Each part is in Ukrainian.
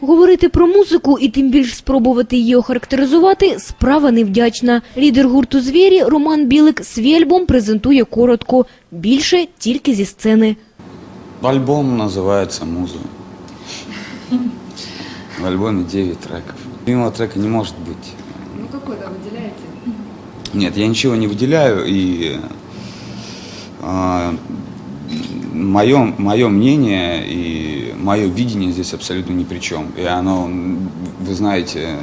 Говорити про музику і тим більш спробувати її охарактеризувати – справа невдячна. Лідер гурту «Звірі» Роман Білик свій альбом презентує коротко. Більше тільки зі сцени. Альбом называется «Муза». В альбоме 9 треков. Любимого трека не может быть. Ну какой-то выделяете? Нет, я ничего не выделяю, и мое, мое мнение и мое видение здесь абсолютно ни при чем. И оно, вы знаете,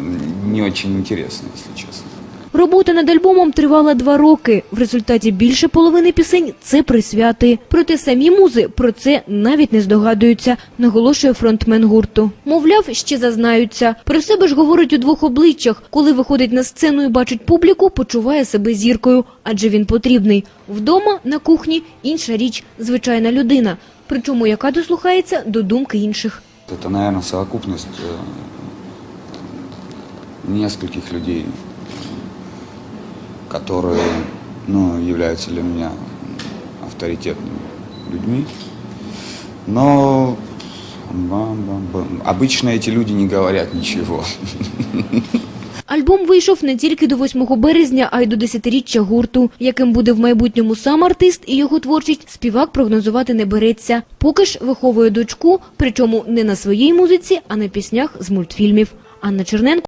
не очень интересно, если честно. Робота над альбомом тривала два роки. В результаті більше половини пісень – це присвяти. Проте самі музи про це навіть не здогадуються, наголошує фронтмен гурту. Мовляв, ще зазнаються. Про себе ж говорить у двох обличчях. Коли виходить на сцену і бачить публіку, почуває себе зіркою, адже він потрібний. Вдома, на кухні – інша річ – звичайна людина. Причому яка дослухається до думки інших. Это, наверное, совокупность э, нескольких людей, которые ну, являются для меня авторитетными людьми. Но бам-бам-бам. обычно эти люди не говорят ничего. Альбом вийшов не тільки до 8 березня, а й до десятиріччя гурту. Яким буде в майбутньому сам артист і його творчість, співак прогнозувати не береться. Поки ж виховує дочку, причому не на своїй музиці, а на піснях з мультфільмів. Анна Черненко.